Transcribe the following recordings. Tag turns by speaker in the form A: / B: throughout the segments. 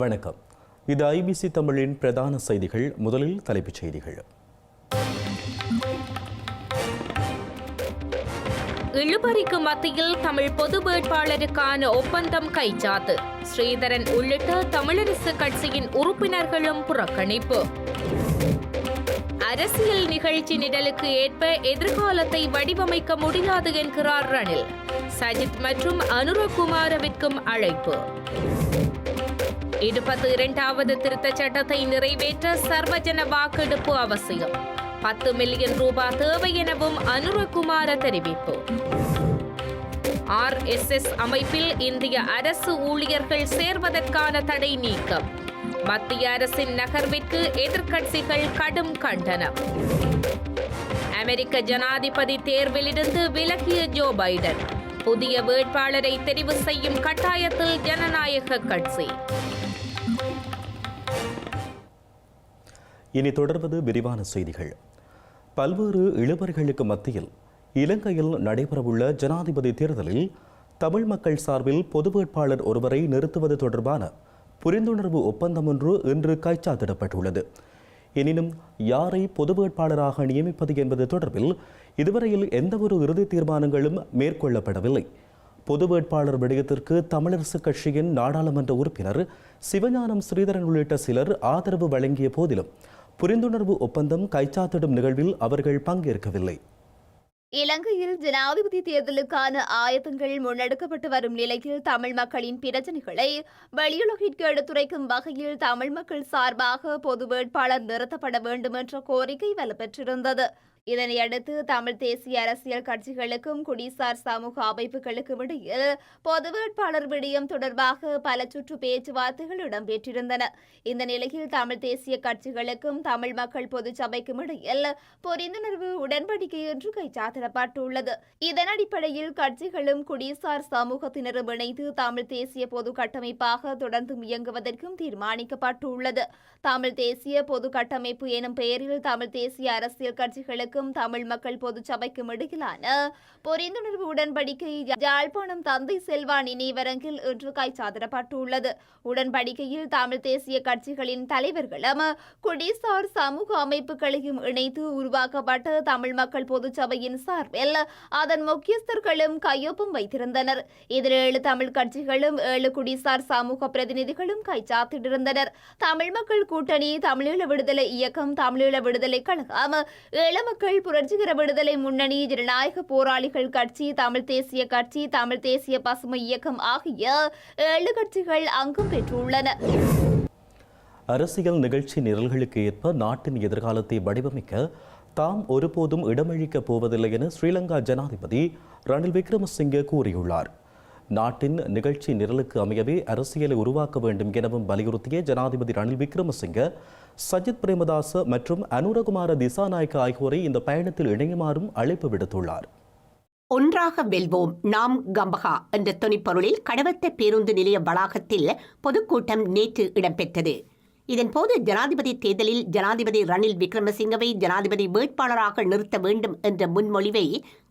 A: வணக்கம். இது ஐபிசி தமிழின் பிரதான செய்திகள். முதலில் தலைப்புச் செய்திகள்.
B: இழுபறிக்கு மத்தியில் தமிழ் பொது வேட்பாளருக்கான ஒப்பந்தம் கைச்சாத்து. ஸ்ரீதரன் உள்ளிட்ட தமிழரசு கட்சியின் உறுப்பினர்களும் புறக்கணிப்பு. அரசியல் நிகழ்ச்சி நிடலுக்கு ஏற்ப எதிர்காலத்தை வடிவமைக்க முடியாது என்கிறார் ரணில். சஜித் மற்றும் அனுரகுமாரவிற்கும் அழைப்பு. இருபத்தி இரண்டாவது திருத்தச் சட்டத்தை நிறைவேற்ற சர்வஜன வாக்கெடுப்பு அவசியம். பத்து மில்லியன் ரூபாய் தேவை எனவும் அனுரகுமார தெரிவிப்பு. ஆர்எஸ்எஸ் அமைப்பில் இந்திய அரசு ஊழியர்கள் சேர்வதற்கான தடை நீக்கம். மத்திய அரசின் நகர்விற்கு எதிர்க்கட்சிகள் கடும் கண்டனம். அமெரிக்க ஜனாதிபதி தேர்விலிருந்து விலகிய ஜோ பைடன். புதிய வேட்பாளரை தெரிவு செய்யும் கட்டாயத்தில் ஜனநாயக கட்சி.
A: இனி தொடர்வது விரிவான செய்திகள். பல்வேறு இழுபறிகளுக்கு மத்தியில் இலங்கையில் நடைபெறவுள்ள ஜனாதிபதி தேர்தலில் தமிழ் மக்கள் சார்பில் பொது வேட்பாளர் ஒருவரை நிறுத்துவது தொடர்பான புரிந்துணர்வு ஒப்பந்தம் ஒன்று இன்று கைச்சாத்திடப்பட்டுள்ளது. எனினும் யாரை பொது வேட்பாளராக நியமிப்பது என்பது தொடர்பில் இதுவரையில் எந்தவொரு இறுதி தீர்மானங்களும் மேற்கொள்ளப்படவில்லை. பொது வேட்பாளர் விடயத்திற்கு தமிழரசு கட்சியின் நாடாளுமன்ற உறுப்பினர் சிவஞானம் ஸ்ரீதரன் உள்ளிட்ட சிலர் ஆதரவு வழங்கிய போதிலும் புரிந்துணர்வு ஒப்பந்தம் கைச்சாத்திடும் நிகழ்வில் அவர்கள் பங்கேற்கவில்லை.
C: இலங்கையில் ஜனாதிபதி தேர்தலுக்கான ஆயத்தங்கள் முன்னெடுக்கப்பட்டு வரும் நிலையில் தமிழ் மக்களின் பிரச்சனைகளை வெளியுலகிற்கு எடுத்துரைக்கும் வகையில் தமிழ் மக்கள் சார்பாக பொது வேட்பாளர் நிறுத்தப்பட வேண்டும் என்ற கோரிக்கை வலுப்பெற்றிருந்தது. இதனையடுத்து தமிழ் தேசிய அரசியல் கட்சிகளுக்கும் குடிசார் சமூக அமைப்புகளுக்கும் இடையில் பொது வேட்பாளர் விடயம் தொடர்பாக பல சுற்று பேச்சுவார்த்தைகள் இடம்பெற்றிருந்தன. இந்த நிலையில் தமிழ் தேசிய கட்சிகளுக்கும் தமிழ் மக்கள் பொது சபைக்கும் இடையில் புரிந்துணர்வு உடன்படிக்கை என்று கைச்சாத்திடப்பட்டுள்ளது. இதன் அடிப்படையில் கட்சிகளும் குடிசார் சமூகத்தினரும் இணைந்து தமிழ் தேசிய பொது கட்டமைப்பாக தொடர்ந்து இயங்குவதற்கும் தீர்மானிக்கப்பட்டுள்ளது. தமிழ் தேசிய பொது கட்டமைப்பு எனும் பெயரில் தமிழ் தேசிய அரசியல் கட்சிகளுக்கு மக்களுக்கும் தமிழ் மக்கள் பொது சபைக்கும் இடையிலான புரிந்துணர்வு உடன்படிக்கை யாழ்ப்பாணம் தந்தை செல்வா நினைவரங்கில் இன்று கைச்சாதரப்பட்டுள்ளது உடன்படிக்கையில் தமிழ் தேசிய கட்சிகளின் தலைவர்களும் குடிசார் சமூக அமைப்புகளையும் இணைத்து உருவாக்கப்பட்ட தமிழ் மக்கள் பொது சபையின் சார்பில் அதன் முக்கியஸ்தர்களும் கையொப்பம் வைத்திருந்தனர். இதில் ஏழு தமிழ் கட்சிகளும் ஏழு குடிசார் சமூக பிரதிநிதிகளும் கைச்சாத்திட்டிருந்தனர். தமிழ் மக்கள் கூட்டணி தமிழீழ விடுதலை இயக்கம் தமிழீழ விடுதலை கழகம் ஈழ மக்கள் புரட்சிகர விடுதலை முன்னணி ஜனநாயக போராளிகள் கட்சி தமிழ் தேசிய கட்சி தமிழ் தேசிய பசுமை இயக்கம் ஆகிய ஏழு கட்சிகள் அங்கம் பெற்றுள்ளன.
A: அரசியல் நிகழ்ச்சி நிரல்களுக்கு ஏற்ப நாட்டின் எதிர்காலத்தை வடிவமைக்க தாம் ஒருபோதும் இடமளிக்கப் போவதில்லை என ஸ்ரீலங்கா ஜனாதிபதி ரணில் விக்ரமசிங்கே கூறியுள்ளார். நாட்டின் நிகழ்ச்சி நிரலுக்கு அமையவே அரசியலை உருவாக்க வேண்டும் எனவும் வலியுறுத்திய ஜனாதிபதி ரணில் விக்ரமசிங்க சஜித் பிரேமதாச மற்றும் அனுரகுமார திசாநாயக்க ஆகியோரை இந்த பயணத்தில் இணையுமாறும் அழைப்பு விடுத்துள்ளார்.
D: ஒன்றாக வெல்வோம். நாம் கம்பகா என்ற துணிப்பொருளில் கடவத்த பேருந்து நிலைய வளாகத்தில் பொதுக்கூட்டம் நேற்று இடம்பெற்றது. இதன்போது ஜனாதிபதி தேர்தலில் ஜனாதிபதி ரணில் விக்ரமசிங்கவை ஜனாதிபதி வேட்பாளராக நிறுத்த வேண்டும் என்ற முன்மொழிவை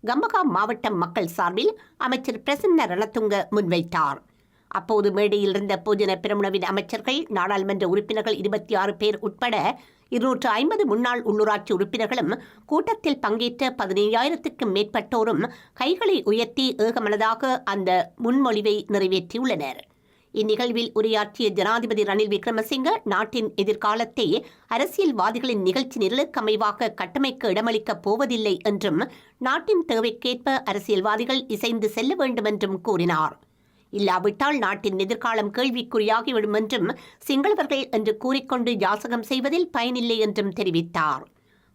D: கம்பகா மாவட்ட மக்கள் சார்பில் அமைச்சர் பிரசன்ன ரணத்துங்க முன்வைத்தார். அப்போது மேடையில் இருந்த பொதுஜன பெருமுனவின் அமைச்சர்கள் நாடாளுமன்ற உறுப்பினர்கள் இருபத்தி ஆறு பேர் உட்பட இருநூற்று ஐம்பது முன்னாள் உள்ளூராட்சி உறுப்பினர்களும் கூட்டத்தில் பங்கேற்ற பதினையாயிரத்துக்கும் மேற்பட்டோரும் கைகளை உயர்த்தி ஏகமனதாக அந்த முன்மொழிவை நிறைவேற்றியுள்ளனர். இந்நிகழ்வில் உரையாற்றிய ஜனாதிபதி ரணில் விக்ரமசிங்க நாட்டின் எதிர்காலத்தை அரசியல்வாதிகளின் நிகழ்ச்சி நிரலுக்கு அமைவாக கட்டமைக்க இடமளிக்கப் போவதில்லை என்றும் நாட்டின் தேவைக்கேற்ப அரசியல்வாதிகள் இசைந்து செல்ல வேண்டும் என்றும் கூறினார். இல்லாவிட்டால் நாட்டின் எதிர்காலம் கேள்விக்குறியாகிவிடும் என்றும் சிங்களவர்கள் என்று கூறிக்கொண்டு யாசகம் செய்வதில் பயனில்லை என்றும் தெரிவித்தார்.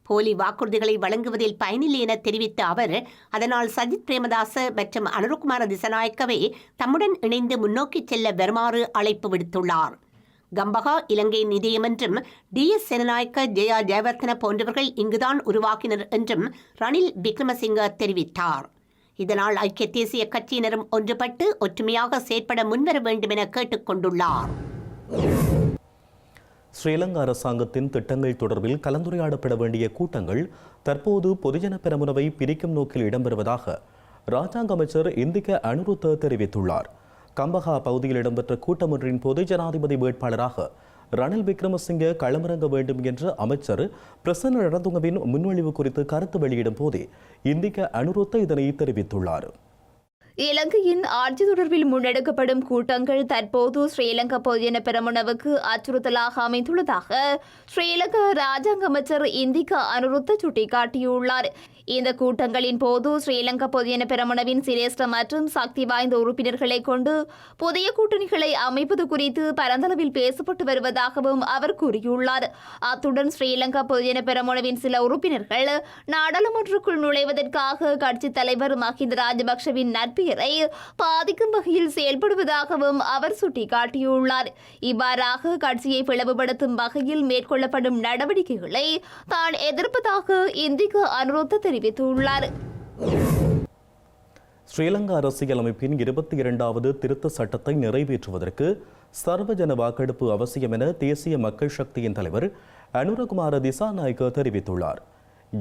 D: போலி வாக்குறுதிகளை வழங்குவதில் பயனில்லை என தெரிவித்த அவர் அதனால் சஜித் பிரேமதாச மற்றும் அனுருகுமார திசநாயக்கவை தம்முடன் இணைந்து முன்னோக்கி செல்ல வருமாறு அழைப்பு விடுத்துள்ளார். கம்பகா இலங்கை நிதியம் என்றும் டி. எஸ். செனநாயக்க ஜெயா ஜெயவர்த்தன போன்றவர்கள் இங்குதான் உருவாக்கினர் என்றும் ரணில் விக்ரமசிங்க தெரிவித்தார். இதனால் ஐக்கிய தேசிய கட்சியினரும் ஒன்றுபட்டு ஒற்றுமையாக செயற்பட முன்வர வேண்டும் என கேட்டுக்கொண்டுள்ளார்
A: ஸ்ரீலங்கா அரசாங்கத்தின் திட்டங்கள் தொடர்பில் கலந்துரையாடப்பட வேண்டிய கூட்டங்கள் தற்போது பொதுஜன பெரமுனவை பிரிக்கும் நோக்கில் இடம்பெறுவதாக ராஜாங்க அமைச்சர் இந்திக அனுருத்த தெரிவித்துள்ளார். கம்பஹா பகுதியில் இடம்பெற்ற கூட்டம் ஒன்றின் ஜனாதிபதி வேட்பாளராக ரணில் விக்ரமசிங்கே களமிறங்க வேண்டும் என்ற அமைச்சர் பிரசன்ன ரணதுங்கவின் முன்மொழிவு குறித்து கருத்து வெளியிடும் போதே இந்திக அனுருத்த இதனை தெரிவித்துள்ளார்.
C: இலங்கையின் ஆட்சி தொடர்பில் முன்னெடுக்கப்படும் கூட்டங்கள் தற்போது ஸ்ரீலங்கா பொதுஜன பெரமுனவுக்கு அச்சுறுத்தலாக அமைந்துள்ளதாக ஸ்ரீலங்கா ராஜாங்க அமைச்சர் இந்திகா அனுருத்த சுட்டிக்காட்டியுள்ளார். இந்த கூட்டங்களின் போது ஸ்ரீலங்கா பொதுஜன பெரமுனவின் சிரேஷ்ட மற்றும் சக்தி வாய்ந்த உறுப்பினர்களை கொண்டு புதிய கூட்டணிகளை அமைப்பது குறித்து பரந்தளவில் பேசப்பட்டு வருவதாகவும் அவர் கூறியுள்ளார். அத்துடன் ஸ்ரீலங்கா பொதுஜன பெரமுனவின் சில உறுப்பினர்கள் நாடாளுமன்றக்குள் நுழைவதற்காக கட்சித் தலைவர் மஹிந்த ராஜபக்ஷவின் நட்பெயரை பாதிக்கும் வகையில் செயல்படுவதாகவும் அவர் சுட்டிக்காட்டியுள்ளார். இவ்வாறாக கட்சியை பிளவுபடுத்தும் வகையில் மேற்கொள்ளப்படும் நடவடிக்கைகளை தான் எதிர்ப்பதாக இந்திக்கு அனுரோத்த தெரிவித்துள்ளார்.
A: ஸ்ரீலங்கா அரசியலமைப்பின் இருபத்தி இரண்டாவது திருத்த சட்டத்தை நிறைவேற்றுவதற்கு சர்வஜன வாக்கெடுப்பு அவசியம் என தேசிய மக்கள் சக்தியின் தலைவர் அனுரகுமார திசாநாயக்க தெரிவித்துள்ளார்.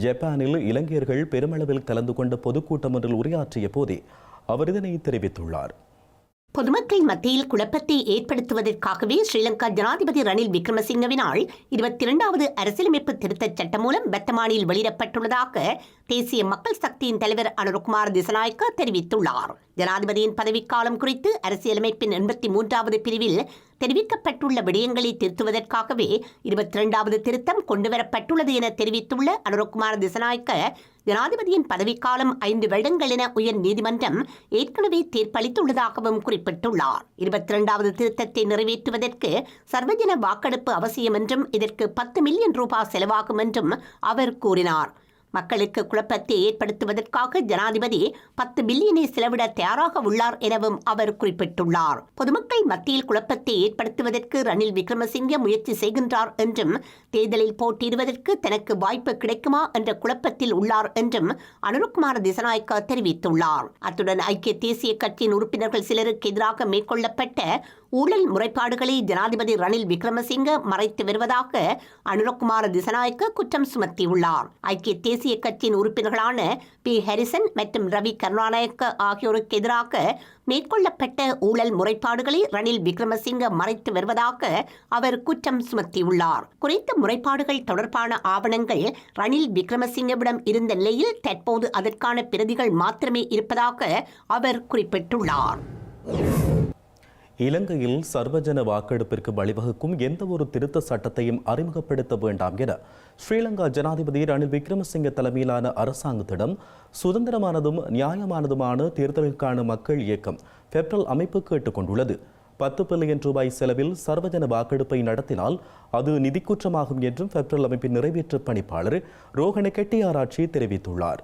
A: ஜப்பானில் இலங்கையர்கள் பெருமளவில் கலந்து கொண்ட பொதுக்கூட்டம் ஒன்றில் உரையாற்றிய போதே அவர் இதனை தெரிவித்துள்ளார்.
D: பொதுமக்கள் மத்தியில் குழப்பத்தை ஏற்படுத்துவதற்காகவே ஸ்ரீலங்கா ஜனாதிபதி ரணில் விக்ரமசிங்கவினால் இருபத்தி இரண்டாவது அரசியலமைப்பு திருத்தச் சட்டம் மூலம் வர்த்தமானியில் வெளியிடப்பட்டுள்ளதாக தேசிய மக்கள் சக்தியின் தலைவர் அனுருகுமார் திசநாயக்க தெரிவித்துள்ளார். ஜனாதிபதியின் பதவிக்காலம் குறித்து அரசியலமைப்பின் எண்பத்தி மூன்றாவது பிரிவில் தெரிவிக்கப்பட்டுள்ள விடயங்களை திருத்துவதற்காகவே இருபத்தி இரண்டாவது திருத்தம் கொண்டுவரப்பட்டுள்ளது என தெரிவித்துள்ள அனுரகுமார் திசநாயக்க ஜனாதிபதியின் பதவிக்காலம் ஐந்து வருடங்கள் என உயர் நீதிமன்றம் ஏற்கனவே தீர்ப்பளித்துள்ளதாகவும் குறிப்பிட்டுள்ளார். இருபத்தி இரண்டாவது திருத்தத்தை நிறைவேற்றுவதற்கு சர்வஜன வாக்கெடுப்பு அவசியம் என்றும் இதற்கு பத்து மில்லியன் ரூபாய் செலவாகும் என்றும் அவர் கூறினார். மக்களுக்கு குழப்பத்தை ஏற்படுத்துவதற்காக ஜனாதிபதி பத்து பில்லியனை செலவிட தயாராக உள்ளார் எனவும் அவர் குறிப்பிட்டுள்ளார். பொதுமக்கள் மத்தியில் குழப்பத்தை ஏற்படுத்துவதற்கு ரணில் விக்ரமசிங்கே முயற்சி செய்கின்றார் என்றும் தேர்தலில் போட்டியிடுவதற்கு தனக்கு வாய்ப்பு கிடைக்குமா என்ற குழப்பத்தில் உள்ளார் என்றும் அனுருக்குமார் திசநாயக்க தெரிவித்துள்ளார். அத்துடன் ஐக்கிய தேசிய கட்சியின் உறுப்பினர்கள் சிலருக்கு எதிராக மேற்கொள்ளப்பட்ட ஊழல் முறைப்பாடுகளை ஜனாதிபதி ரணில் விக்ரமசிங்க மறைத்து வருவதாக அனுரகுமார திசநாயக்க குற்றம் சுமத்தியுள்ளார். ஐக்கிய தேசிய கட்சியின் உறுப்பினர்களான பி. ஹரிசன் மற்றும் ரவி கருணாநாயக்க ஆகியோருக்கு எதிராக மேற்கொள்ளப்பட்ட ஊழல் முறைப்பாடுகளை ரணில் விக்ரமசிங்க மறைத்து வருவதாக அவர் குற்றம் சுமத்தியுள்ளார். குறித்த முறைப்பாடுகள் தொடர்பான ஆவணங்கள் ரணில் விக்ரமசிங்கவிடம் இருந்த நிலையில் தற்போது அதற்கான பிரதிகள் மாத்திரமே இருப்பதாக அவர் குறிப்பிட்டுள்ளார்.
A: இலங்கையில் சர்வஜன வாக்கெடுப்பிற்கு வழிவகுக்கும் எந்த ஒரு திருத்த சட்டத்தையும் அறிமுகப்படுத்த வேண்டாம் என ஸ்ரீலங்கா ஜனாதிபதி ரணில் விக்ரமசிங்க தலைமையிலான அரசாங்கத்திடம் சுதந்திரமானதும் நியாயமானதுமான தேர்தலுக்கான மக்கள் இயக்கம் பெப்ரல் அமைப்பு கேட்டுக்கொண்டுள்ளது பத்து பில்லியன் ரூபாய் செலவில் சர்வஜன வாக்கெடுப்பை நடத்தினால் அது நிதிக்குற்றமாகும் என்றும் பெப்ரல் அமைப்பின் நிறைவேற்று பணிப்பாளர் ரோஹண கெட்டியாராட்சி தெரிவித்துள்ளார்.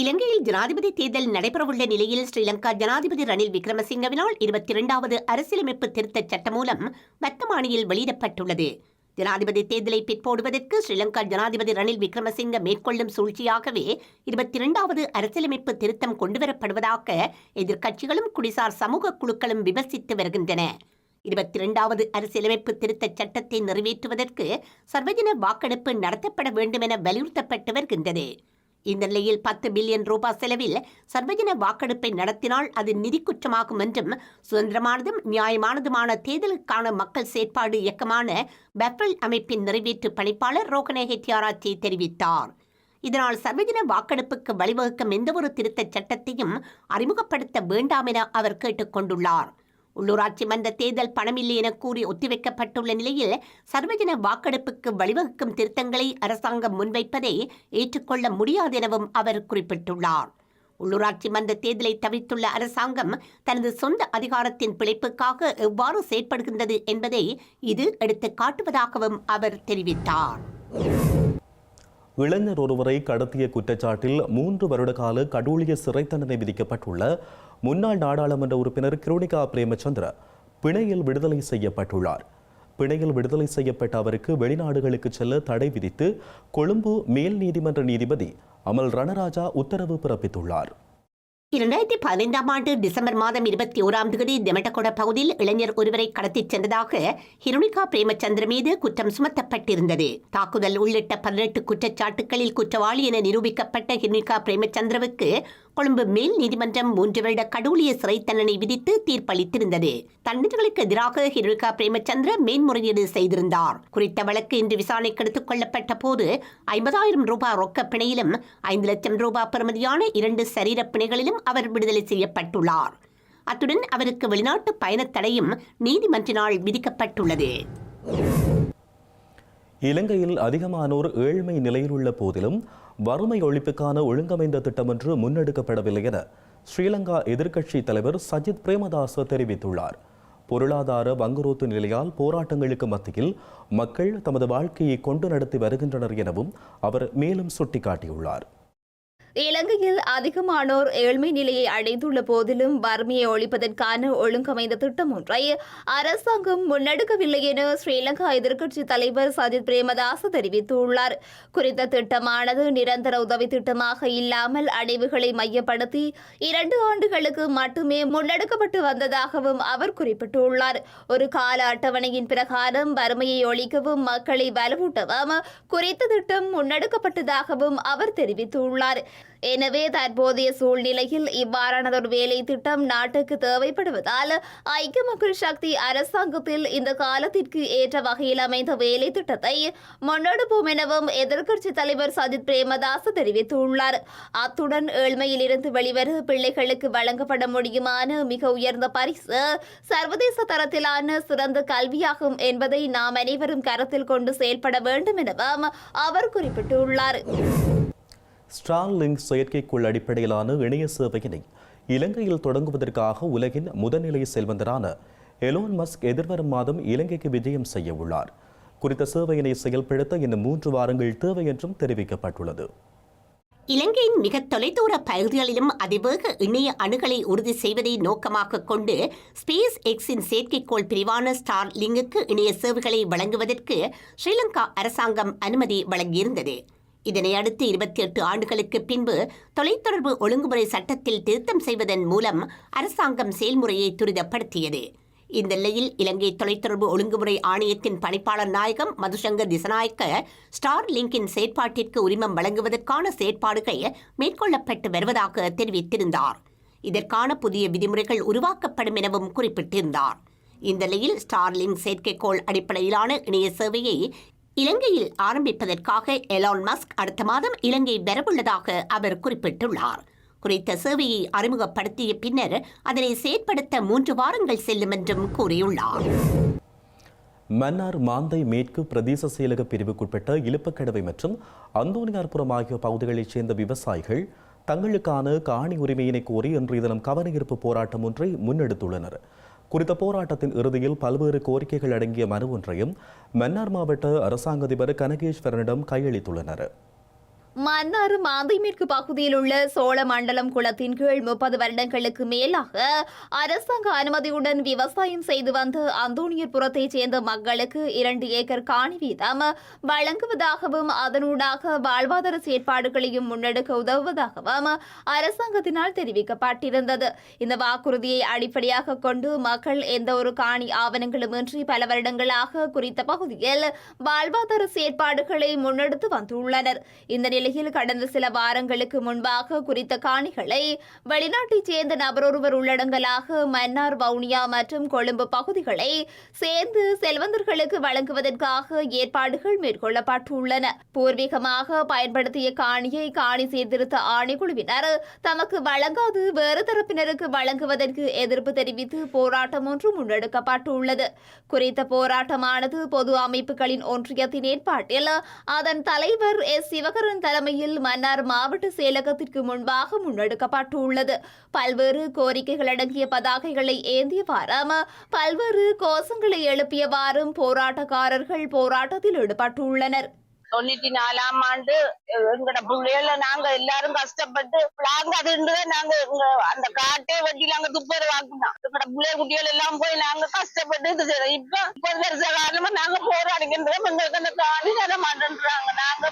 D: இலங்கையில் ஜனாதிபதி தேர்தல் நடைபெறவுள்ள நிலையில் ஸ்ரீலங்கா ஜனாதிபதி ரணில் விக்ரமசிங்கவினால் இருபத்தி இரண்டாவது அரசியலமைப்பு திருத்தச் சட்டம் மூலம் வர்த்தமானியில் வெளியிடப்பட்டுள்ளது. ஜனாதிபதி தேர்தலை பிற்போடுவதற்கு ஸ்ரீலங்கா ஜனாதிபதி ரணில் விக்ரமசிங்க மேற்கொள்ளும் சூழ்ச்சியாகவே இருபத்தி இரண்டாவது அரசியலமைப்பு திருத்தம் கொண்டுவரப்படுவதாக எதிர்க்கட்சிகளும் குடிசார் சமூக குழுக்களும் விமர்சித்து வருகின்றன. இருபத்தி இரண்டாவது அரசியலமைப்பு திருத்தச் சட்டத்தை நிறைவேற்றுவதற்கு சர்வஜன வாக்கெடுப்பு நடத்தப்பட வேண்டும் என வலியுறுத்தப்பட்டு வருகின்றது. இந்த நிலையில் பத்து பில்லியன் ரூபாய் செலவில் சர்வஜன வாக்கெடுப்பை நடத்தினால் அது நிதி குற்றமாகும் என்றும் சுதந்திரமானதும் நியாயமானதுமான தேர்தலுக்கான மக்கள் செயற்பாடு இயக்கமான பெப்ரல் அமைப்பின் நிறைவேற்று பணிப்பாளர் ரோகனே ஹெட்டியாராச்சி தெரிவித்தார். இதனால் சர்வஜன வாக்கெடுப்புக்கு வழிவகுக்கும் எந்தவொரு திருத்தச் சட்டத்தையும் அறிமுகப்படுத்த வேண்டாம் என அவர் கேட்டுக்கொண்டுள்ளார் உள்ளூராட்சி மன்ற தேர்தல் பணமில்லை என கூறி ஒத்திவைக்கப்பட்டுள்ள நிலையில் சர்வஜன வாக்கெடுப்புக்கு வழிவகுக்கும் திருத்தங்களை அரசாங்கம் முன்வைப்பதை ஏற்றுக்கொள்ள முடியாது எனவும் அவர் குறிப்பிட்டுள்ளார். உள்ளூராட்சி மன்ற தேர்தலை தவிர்த்துள்ள அரசாங்கம் தனது சொந்த அதிகாரத்தின் பிழைப்புக்காக எவ்வாறு செயற்படுகின்றது என்பதை இது எடுத்துக் காட்டுவதாகவும் அவர் தெரிவித்தார்.
A: இளைஞர் ஒருவரை கடத்திய குற்றச்சாட்டில் மூன்று வருட கால கடூழிய சிறை தண்டனை விதிக்கப்பட்டுள்ள முன்னாள் நாடாளுமன்ற உறுப்பினர் கிருணிகா பிரேமச்சந்திர பிணையில் விடுதலை செய்யப்பட்டுள்ளார். பிணையில் விடுதலை செய்யப்பட்ட அவருக்கு வெளிநாடுகளுக்கு செல்ல தடை விதித்து கொழும்பு மேல் நீதிமன்ற நீதிபதி அமல் ரணராஜா உத்தரவு பிறப்பித்துள்ளார்.
D: இரண்டாயிரத்தி பதினைந்தாம் ஆண்டு டிசம்பர் மாதம் இருபத்தி ஓராம் தேதி தெமட்டகொட பகுதியில் இளைஞர் ஒருவரை கடத்திச் சென்றதாக ஹிருணிகா பிரேமச்சந்திர மீது குற்றம் சுமத்தப்பட்டிருந்தது. தாக்குதல் உள்ளிட்ட பதினெட்டு குற்றச்சாட்டுகளில் குற்றவாளி என நிரூபிக்கப்பட்ட ஹிருணிகா பிரேமச்சந்திரவுக்கு கொழும்பு மேல் நீதிமன்றம் மூன்று வருட கடூழிய சிறை தண்டனை விதித்து தீர்ப்பளித்திருந்தது. தண்டனைகளுக்கு எதிராக ஹிருணிகா பிரேமச்சந்திர மேன்முறையீடு செய்திருந்தார். குறித்த வழக்கு இன்று விசாரணைக்கு எடுத்துக் கொள்ளப்பட்ட போது ஐம்பதாயிரம் ரூபாய் ரொக்க பிணையிலும் ஐந்து லட்சம் ரூபாய் பெறுமதியான இரண்டு சரீர பிணைகளிலும் அவர் விடுதலை செய்யப்பட்டுள்ளார். அத்துடன் அவருக்கு வெளிநாட்டு பயணத் தடையும் நீதிமன்றினால் விதிக்கப்பட்டுள்ளது.
A: இலங்கையில் அதிகமானோர் ஏழ்மை நிலையில் உள்ள போதிலும் வறுமை ஒழிப்புக்கான ஒழுங்கமைந்த திட்டம் ஒன்று முன்னெடுக்கப்படவில்லை என ஸ்ரீலங்கா எதிர்க்கட்சி தலைவர் சஜித் பிரேமதாச தெரிவித்துள்ளார். பொருளாதார வங்குரோத்து நிலையால் போராட்டங்களுக்கு மத்தியில் மக்கள் தமது வாழ்க்கையை கொண்டு நடத்தி வருகின்றனர் எனவும் அவர் மேலும் சுட்டிக்காட்டியுள்ளார்.
C: இலங்கையில் அதிகமானோர் ஏழ்மை நிலையை அடைந்துள்ள போதிலும் வறுமையை ஒழிப்பதற்கான ஒழுங்கமைந்த திட்டம் ஒன்றை அரசாங்கம் முன்னெடுக்கவில்லை என ஸ்ரீலங்கா எதிர்க்கட்சி தலைவர் சஜித் பிரேமதாச தெரிவித்துள்ளார். குறித்த திட்டமானது நிரந்தர உதவி திட்டமாக இல்லாமல் அடைவுகளை மையப்படுத்தி இரண்டு ஆண்டுகளுக்கு மட்டுமே முன்னெடுக்கப்பட்டு வந்ததாகவும் அவர் குறிப்பிட்டுள்ளார். ஒரு கால அட்டவணையின் பிரகாரம் வறுமையை ஒழிக்கவும் மக்களை வலுவூட்டவும் குறித்த திட்டம் முன்னெடுக்கப்பட்டதாகவும் அவர் தெரிவித்துள்ளார். எனவே தற்போதைய சூழ்நிலையில் இவ்வாறானதொரு வேலை திட்டம் நாட்டுக்கு தேவைப்படுவதால் ஐக்கிய மக்கள் சக்தி அரசாங்கத்தில் இந்த காலத்திற்கு ஏற்ற வகையில் அமைந்த வேலை திட்டத்தை முன்னெடுப்போம் எனவும் எதிர்க்கட்சித் தலைவர் சஜித் பிரேமதாஸ் தெரிவித்துள்ளார். அத்துடன் ஏழ்மையிலிருந்து வெளிவர பிள்ளைகளுக்கு வழங்கப்பட முடியுமான மிக உயர்ந்த பரிசு சர்வதேச தரத்திலான சிறந்த கல்வியாகும் என்பதை நாம் அனைவரும் கருத்தில் கொண்டு செயல்பட வேண்டும் எனவும் அவர் குறிப்பிட்டுள்ளார்.
A: ஸ்ட்ராங் லிங்க் செயற்கைக்கோள் அடிப்படையிலான இணைய சேவையினை இலங்கையில் தொடங்குவதற்காக உலகின் முதல்நிலை செல்வந்தரான எலோன் மஸ்க் எதிர்வரும் மாதம் இலங்கைக்கு விஜயம் செய்ய உள்ளார். குறித்த சேவையினை செயல்படுத்த இன்னும் மூன்று வாரங்கள் தேவை என்றும் தெரிவிக்கப்பட்டுள்ளது.
D: இலங்கையின் மிக தொலைதூர பகுதிகளிலும் அதிவேக இணைய அணுகலை உறுதி செய்வதை நோக்கமாக கொண்டு ஸ்பேஸ் எக்ஸின் செயற்கைக்கோள் பிரிவான ஸ்டார் லிங்குக்கு இணைய சேவைகளை வழங்குவதற்கு ஸ்ரீலங்கா அரசாங்கம் அனுமதி வழங்கியிருந்தது. இதனை அடுத்து இருபத்தி எட்டு ஆண்டுகளுக்கு பின்பு தொலைத்தொடர்பு ஒழுங்குமுறை சட்டத்தில் திருத்தம் செய்வதன் மூலம் அரசாங்கம் செயல்முறையை துரிதப்படுத்தியது. இந்த நிலையில் இலங்கை தொலைத்தொடர்பு ஒழுங்குமுறை ஆணையத்தின் பணிப்பாளர் நாயகம் மதுசங்கர் திசநாயக்க ஸ்டார் லிங்கின் செயற்பாட்டிற்கு உரிமம் வழங்குவதற்கான செயற்பாடுகள் மேற்கொள்ளப்பட்டு வருவதாக தெரிவித்திருந்தார். இதற்கான புதிய விதிமுறைகள் உருவாக்கப்படும் எனவும் குறிப்பிட்டிருந்தார். இந்த நிலையில் ஸ்டார்லிங் செயற்கைக்கோள் அடிப்படையிலான இணைய சேவையை இலங்கையில் ஆரம்பிப்பதற்காக எலான் மஸ்க் அடுத்த மாதம் இலங்கை வரவுள்ளதாக அவர் குறிப்பிட்டுள்ளார். குறித்த சேவையை அறிமுகப்படுத்திய பின்னர் அதனை செயற்படுத்த மூன்று வாரங்கள் செல்லும் என்றும் கூறியுள்ளார்.
A: மன்னார் மாந்தை மேற்கு பிரதேச செயலக பிரிவுக்குட்பட்ட இலுப்பக்கடவை மற்றும் அந்தோனியார்புரம் ஆகிய பகுதிகளைச் சேர்ந்த விவசாயிகள் தங்களுக்கான காணி உரிமையினை கோரி இன்றைய தினம் கவனஈர்ப்பு போராட்டம் ஒன்றை முன்னெடுத்துள்ளனர். குறித்த போராட்டத்தின் இறுதியில் பல்வேறு கோரிக்கைகள் அடங்கிய மனு ஒன்றையும் மன்னார் மாவட்ட அரசாங்க அதிபர் கனகேஸ்வரனிடம் கையளித்துள்ளனர்.
C: மன்னார் மாந்தைமேற்கு பகுதியில் உள்ள சோழமண்டலம் குளத்தின் கீழ் முப்பது வருடங்களுக்கு மேலாக அரசாங்க அனுமதியுடன் விவசாயம் செய்து வந்த அந்தோணியர்புரத்தைச் சேர்ந்த மக்களுக்கு இரண்டு ஏக்கர் காணி வீதம் வழங்குவதாகவும் அதனூடாக வாழ்வாதார செயற்பாடுகளையும் முன்னெடுக்க உதவுவதாகவும் அரசாங்கத்தினால் தெரிவிக்கப்பட்டிருந்தது. இந்த வாக்குறுதியை அடிப்படையாக கொண்டு மக்கள் எந்த ஒரு காணி ஆவணங்களுமின்றி பல வருடங்களாக குறித்த பகுதியில் வாழ்வாதார செயற்பாடுகளை முன்னெடுத்து வந்துள்ளனர். இந்த நிலையில் கடந்த சில வாரங்களுக்கு முன்பாக குறித்த காணிகளை வெளிநாட்டைச் சேர்ந்த நபரொருவர் உள்ளடங்கலாக மன்னார் வவுனியா மற்றும் கொழும்பு பகுதிகளை சேர்ந்து செல்வந்தர்களுக்கு வழங்குவதற்காக ஏற்பாடுகள் மேற்கொள்ளப்பட்டுள்ளன. பூர்வீகமாக பயன்படுத்திய காணியை காணி சீர்திருத்த ஆணைக்குழுவினர் தமக்கு வழங்காது வேறு தரப்பினருக்கு வழங்குவதற்கு எதிர்ப்பு தெரிவித்து போராட்டம் ஒன்று முன்னெடுக்கப்பட்டுள்ளது. குறித்த போராட்டமானது பொது அமைப்புகளின் ஒன்றியத்தின் ஏற்பாட்டில் அதன் தலைவர் எஸ். சிவகரன் தலைமையில் மன்னார் மாவட்ட செயலகத்திற்கு முன்பாக முன்னெடுக்கப்பட்டுள்ளது. பல்வேறு கோரிக்கைகள் அடங்கிய பதாகைகளை ஏந்தியவாறும் பல்வேறு கோஷங்களை எழுப்பியவாறும் போராட்டக்காரர்கள் போராட்டத்தில் ஈடுபட்டுள்ளனர்.
E: தொண்ணூத்தி நாலாம் ஆண்டு எங்கட பிள்ளைகள நாங்க எல்லாரும் கஷ்டப்பட்டு நாங்க அது இருந்துதான் நாங்க இங்க அந்த காட்டே வட்டி நாங்க துப்பது வாக்குனோம் எங்கட பிள்ளைய குட்டிகள் எல்லாம் போய் நாங்க கஷ்டப்பட்டு இது செய்தோம். இப்ப முப்பது வருஷ காலமா நாங்க போராடிக்கின்றோம். எங்களுக்கு அந்த காலி தர மாட்டேன்றாங்க. நாங்க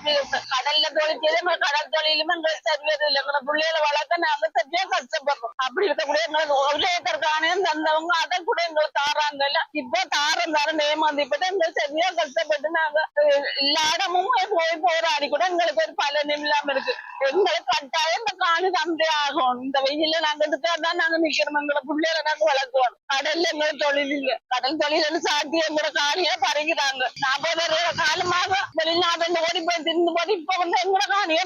E: கடல்ல தொழில் கடல் தொழிலும் எங்களுக்கு சரியாது இல்லை எங்களை பிள்ளைகளை வளர்க்க நாங்க சரியா கஷ்டப்படுறோம். அப்படி இருக்கக்கூடிய எங்களுக்கு ஒரு ஏக்கர் காணியும் தந்தவங்க அதை கூட எங்களுக்கு தாராங்க இல்ல. இப்ப தாரம் தாரம் ஏமாந்து இப்பதான் எங்களுக்கு சரியா கஷ்டப்பட்டு நாங்க அஹ், எல்லா இடமும் போய் போராடி கூட எங்களுக்கு ஒரு பலனும் இல்லாம இருக்கு. எங்களுக்கு கட்டாயம் இந்த காணி தந்தே ஆகும். இந்த வெயில நாங்க இதுக்காதான் நாங்க நிக்கிறோம். எங்களை பிள்ளைகளை நாங்க வளர்க்குவோம் கடல்ல எங்களுக்கு தொழில் இல்ல. கடல் தொழில் சாட்டி எங்களோட காணியே பறிக்கிறாங்க. நாற்பது காலமாக வெளிநாட்டு ஓடி போய் தின்னு போது இப்ப வந்து எங்களோட காணியை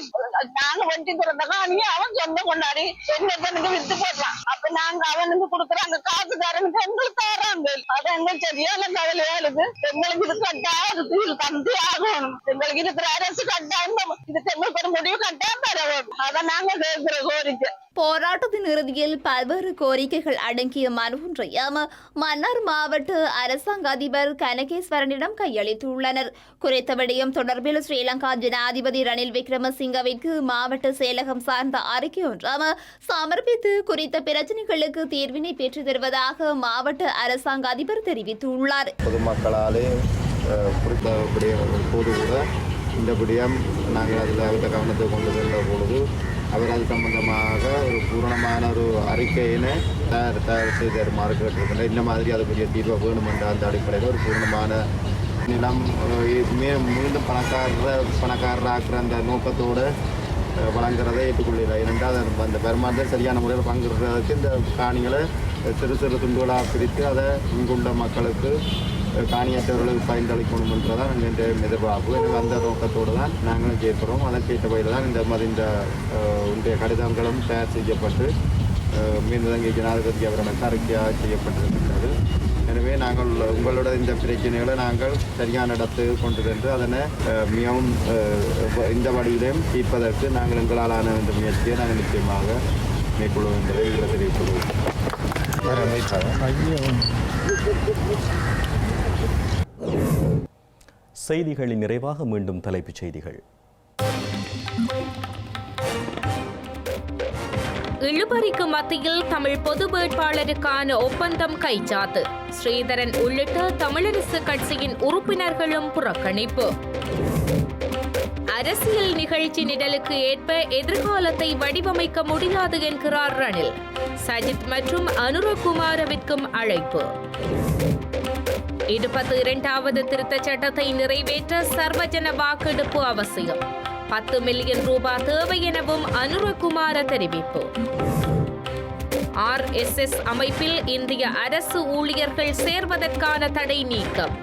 E: நாங்க வெட்டி திறந்த காணியை அவன் சொந்தம் கொண்டாடி எங்களுக்கு வித்து போடுறான். அப்ப நாங்க அவனுக்கு கொடுக்குறாங்க. காசுக்காரனுக்கு எங்களுக்கு தராங்க. அது எங்களுக்கு சரியான கவலையா இருக்கு எங்களுக்கு இது கட்டாயம். இது ஆகணும். எங்களுக்கு இருக்கிற அரசு கட்டாயம் இதுக்கு ஒரு முடிவு கட்டாயம் தர அதை நாங்க கேட்கிற கோரிக்கை
C: போராட்டத்தின் இறுதியில் பல்வேறு கோரிக்கைகள் அடங்கிய மனு ஒன்றையும் மன்னார் மாவட்ட அரசாங்க அதிபர் கனகேஸ்வரனிடம் கையளித்துள்ளனர் குறித்த விடயம் தொடர்பில் ஸ்ரீலங்கா ஜனாதிபதி ரணில் விக்ரமசிங்கவிற்கு மாவட்ட செயலகம் சார்ந்த அறிக்கை ஒன்றும் சமர்ப்பித்து குறித்த பிரச்சனைகளுக்கு தீர்வினை பெற்றுத் தருவதாக மாவட்ட அரசாங்க அதிபர் தெரிவித்துள்ளார்
F: பொதுமக்களாலே அஹ், போது கூட இந்த விடயம் நாங்கள் அதில் அவர்கிட்ட கவனத்தை கொண்டு சென்ற பொழுது அவர் அது சம்பந்தமாக ஒரு பூரணமான ஒரு அறிக்கையினை தயார் தயார் செய்து தருமாறு கேட்டிருக்கின்ற இந்த மாதிரி அதுக்குரிய தீர்வை வேணும் என்ற அந்த அடிப்படையில் ஒரு பூரணமான நிலம் மே- மீண்டும் பணக்காரர பணக்காரராக்குற அந்த நோக்கத்தோடு வழங்குறதை ஏற்றுக்கொள்ளில்லை ஏனென்றால் அது அந்த வருமானத்தை சரியான முறையில் பங்குறதுக்கு இந்த காணிகளை சிறு சிறு துண்டுகளாக பிரித்து அதை இங்குள்ள மக்களுக்கு காணியற்றவர்களுக்கு பயன்பளிக்கணும் என்றதான் எங்கள் எதிர்பார்ப்பு எனவே அந்த நோக்கத்தோடு தான் நாங்களும் கேட்கிறோம் அதற்கேற்ற வகையில் தான் இந்த மாதிரி இந்த அஹ், இன்றைய கடிதங்களும் தயார் செய்யப்பட்டு அஹ், மீன்தங்கி ஜனாதிபதி அவர்களுக்கு அறிக்கையாக செய்யப்பட்டிருக்கின்றது எனவே நாங்கள் உங்களோட இந்த பிரச்சனைகளை நாங்கள் சரியான இடத்துக்கு கொண்டு சென்று அதனை மிகவும் இந்த வழியிலும் தீர்ப்பதற்கு நாங்கள் எங்களாலான இந்த முயற்சியை நாங்கள் நிச்சயமாக மேற்கொள்வோம் என்பதை இதில் தெரிவித்துள்ளோம்
A: செய்திகளின் நிறைவாக மீண்டும் தலைப்புச் செய்திகள்.
B: இழுபறிக்கு மத்தியில் தமிழ் பொது வேட்பாளருக்கான ஒப்பந்தம் கைச்சாத்து ஸ்ரீதரன் உள்ளிட்ட தமிழரசு கட்சியின் உறுப்பினர்களும் புறக்கணிப்பு. அரசியல் நிகழ்ச்சி நிரலுக்கு ஏற்ப எதிர்காலத்தை வடிவமைக்க முடியாது என்கிறார் ரணில். சஜித் மற்றும் அனுரகுமாரவிற்கும் அழைப்பு. இருபத்தி இரண்டாவது திருத்தச் சட்டத்தை நிறைவேற்ற சர்வஜன வாக்கெடுப்பு அவசியம். பத்து மில்லியன் ரூபாய் தேவை எனவும் அனுரகுமார தெரிவிப்பு. ஆர்எஸ்எஸ் அமைப்பில் இந்திய அரசு ஊழியர்கள் சேர்வதற்கான தடை நீக்கம்.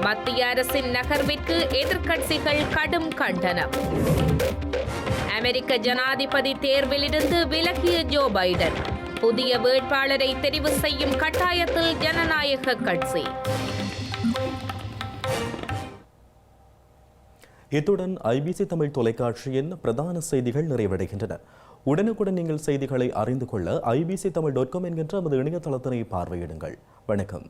B: மத்திய அரசின் நகர்விற்கு எதிர்க்கட்சிகள் கடும் கண்டனம். அமெரிக்க ஜனாதிபதி தேர்விலிருந்து விலகிய ஜோ பைடன். புதிய வேட்பாளரை தெரிவு செய்யும் கட்டாயத்தில் ஜனநாயக கட்சி.
A: இத்துடன் ஐபிசி தமிழ் தொலைக்காட்சியின் பிரதான செய்திகள் நிறைவடைகின்றன. உடனுக்குடன் நீங்கள் செய்திகளை அறிந்து கொள்ள ஐபிசி தமிழ் டாட் காம் என்கின்ற நமது இணையதளத்தினை பார்வையிடுங்கள். வணக்கம்.